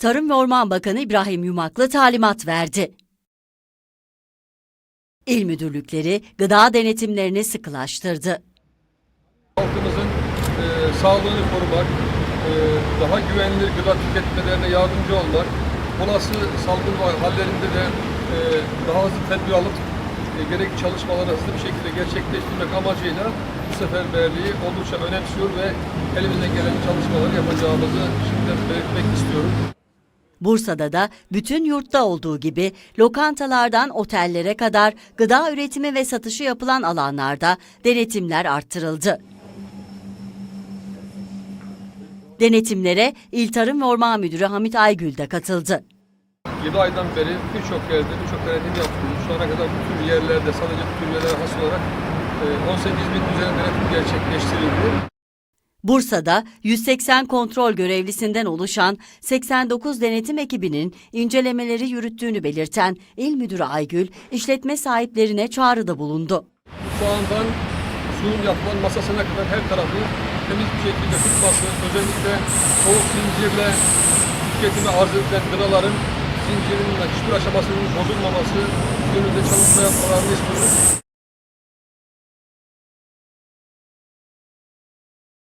Tarım ve Orman Bakanı İbrahim Yumaklı talimat verdi. İl müdürlükleri gıda denetimlerini sıkılaştırdı. halkımızın e, sağlığını korumak, e, daha güvenilir gıda tüketmelerine yardımcı olmak, olası salgın hallerinde de e, daha hızlı tedbir alıp e, gerekli çalışmaları hızlı bir şekilde gerçekleştirmek amacıyla bu seferberliği oldukça önemsiyor ve elimizden gelen çalışmaları yapacağımızı şimdiden belirtmek. Bursa'da da bütün yurtta olduğu gibi lokantalardan otellere kadar gıda üretimi ve satışı yapılan alanlarda denetimler arttırıldı. Denetimlere İl Tarım ve Orman Müdürü Hamit Aygül de katıldı. 7 aydan beri birçok yerde birçok denetim yapıyoruz. Şu ana kadar bütün yerlerde sadece bütün yerlere has olarak e, 18 bin üzerinde denetim gerçekleştirildi. Bursa'da 180 kontrol görevlisinden oluşan 89 denetim ekibinin incelemeleri yürüttüğünü belirten İl Müdürü Aygül, işletme sahiplerine çağrıda bulundu. Mutfağından suyun yapılan masasına kadar her tarafı temiz bir şekilde tutması, özellikle soğuk zincirle tüketime arz edilen gıdaların zincirinin hiçbir aşamasının bozulmaması yönünde çalışma yapmalarını istiyoruz.